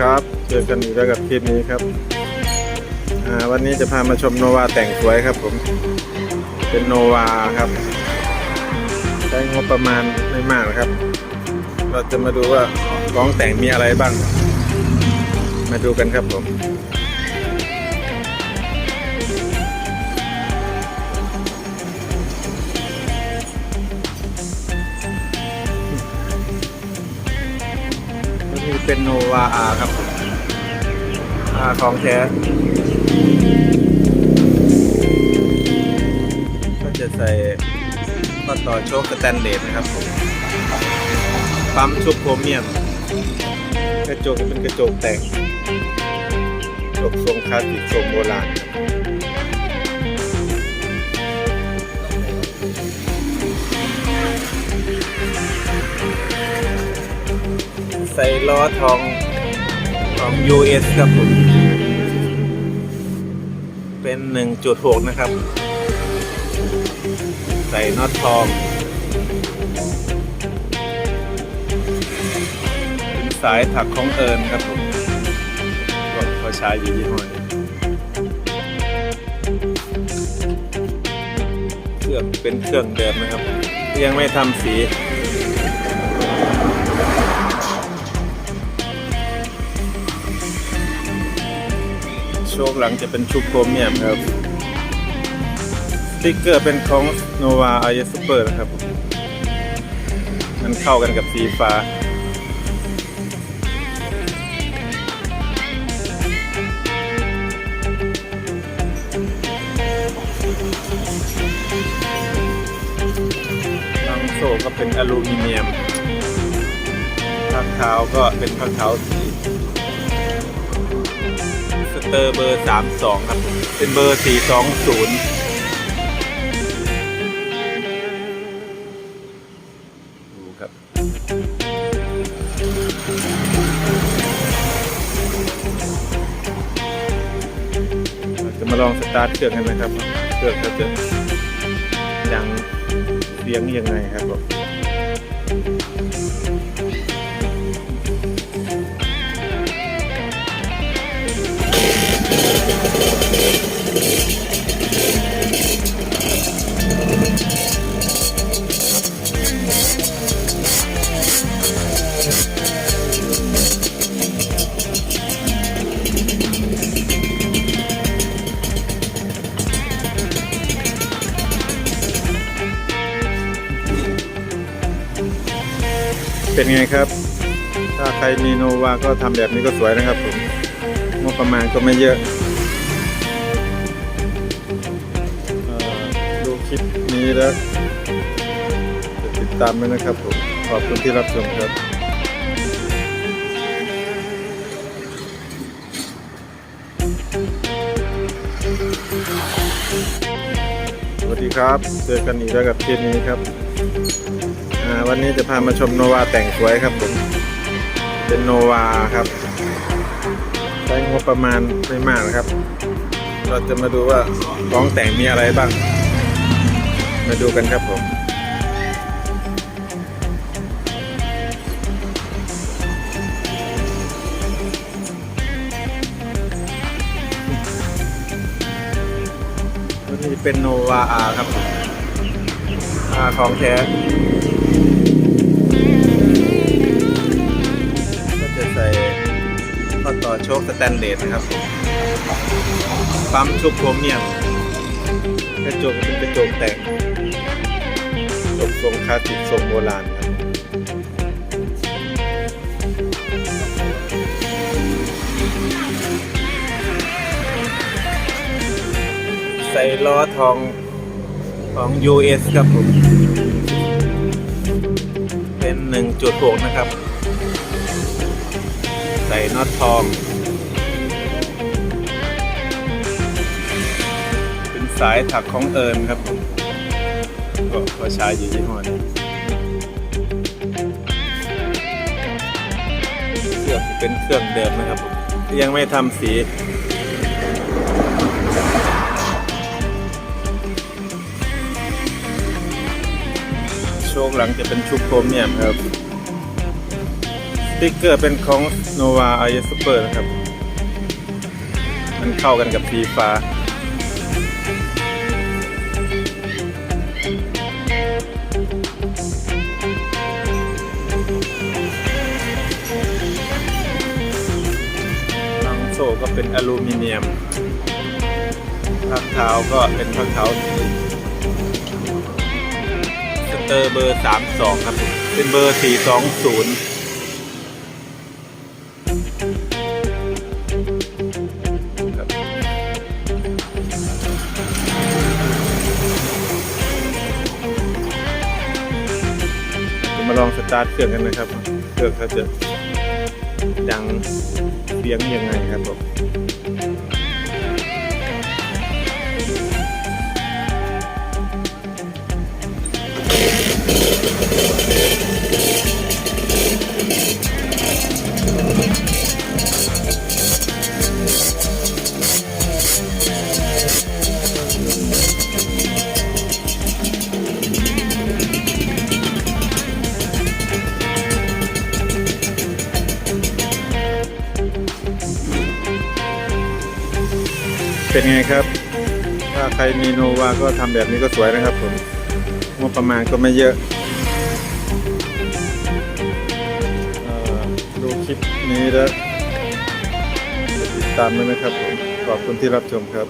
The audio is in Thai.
ครับ เจอกันอีกแล้วกับคลิปนี้ครับ วันนี้จะพามาชมโนวาแต่งสวยครับผม เป็นโนวาครับ ใช้งบประมาณไม่มากนะครับ เราจะมาดูว่าของแต่งมีอะไรบ้าง มาดูกันครับผม เป็นโนวาอาครับอาของแท้ก็จะใส่ก็ต่อโชคสแตนเลสนะครับผมปั๊มชุบโครเมียม กระจกเป็นกระจกแต่งกระจกทรงคลาสสิกทรงโบราณ ใส่ล้อทองของ US ครับผม เป็น 1.6 นะครับ ใส่น็อตทองเป็นสายถักของเอิญครับผมก็ใช้อยู่ยี่ห้อนี้เครื่องเป็นเครื่องเดิมนะครับ ยังไม่ทำสี โชคหลังจะเป็นชุบโครเมียมครับสติ๊กเกอร์เป็นของ Nova i Super นะครับ มันเข้ากันกับสีฟ้าลังโซ่ก็เป็นอลูมิเนียมพักเท้าก็เป็นพักเท้าสี เตอร์เบอร์ 32 ครับ เป็นเบอร์ 420ดูครับจะมาลองสตาร์ทเครื่องกันนะครับ เครื่องก็จะยังเสียงยังไงครับผม เป็นไงครับ ถ้าใครมีโนวาก็ทำแบบนี้ก็สวยนะครับผมงบประมาณก็ไม่เยอะออดูคลิปนี้แล้วจะติดตามด้วยนะครับผมขอบคุณที่รับชมครับสวัสดีครับ เจอกันอีกแล้วกับคลิปนี้ครับ วันนี้จะพามาชมโนวาแต่งสวยครับผมเป็นโนวาครับใช้งบประมาณไม่มากนะครับ เราจะมาดูว่าของแต่งมีอะไรบ้าง มาดูกันครับผมนนี้เป็นโนวาอาครับอาของแท้ ต่อโชคสแตนเลสนะครับ ปั๊มชุบโครเมียมกระจกเป็นกระจกแต่งจกทรงคลาสสิกทรงโบราณครับใส่ล้อทองของ US ครับผม เป็น 1.6 นะครับ ส่น็อตทอง เป็นสายถักของเอิญครับผมก็ขาใช้อยู่ยี่ห้อนี้เครื่องเป็นเครื่องเดิมนะครับผมยังไม่ทำสีโชคหลังจะเป็นชุบโครเมียมครับ ติ๊กเกอร์เป็นของ nova i super นะครับ มันเข้ากันกับสีฟ้าลังโซ่ก็เป็นอลูมิเนียมพักเท้าก็เป็นพักเท้าสเตอร์เบอร์ 32 ครับ เป็นเบอร์ 420 มาลองสตาร์ทเครื่องกันนะครับ เครื่องเขาจะดังเสียงยังไงครับผม เป็นไงครับ ถ้าใครมีโนวาก็ทำแบบนี้ก็สวยนะครับผมงบประมาณก็ไม่เยอะออดูคลิปนี้แล้วติดตามด้วยนะครับผมขอบคุณที่รับชมครับ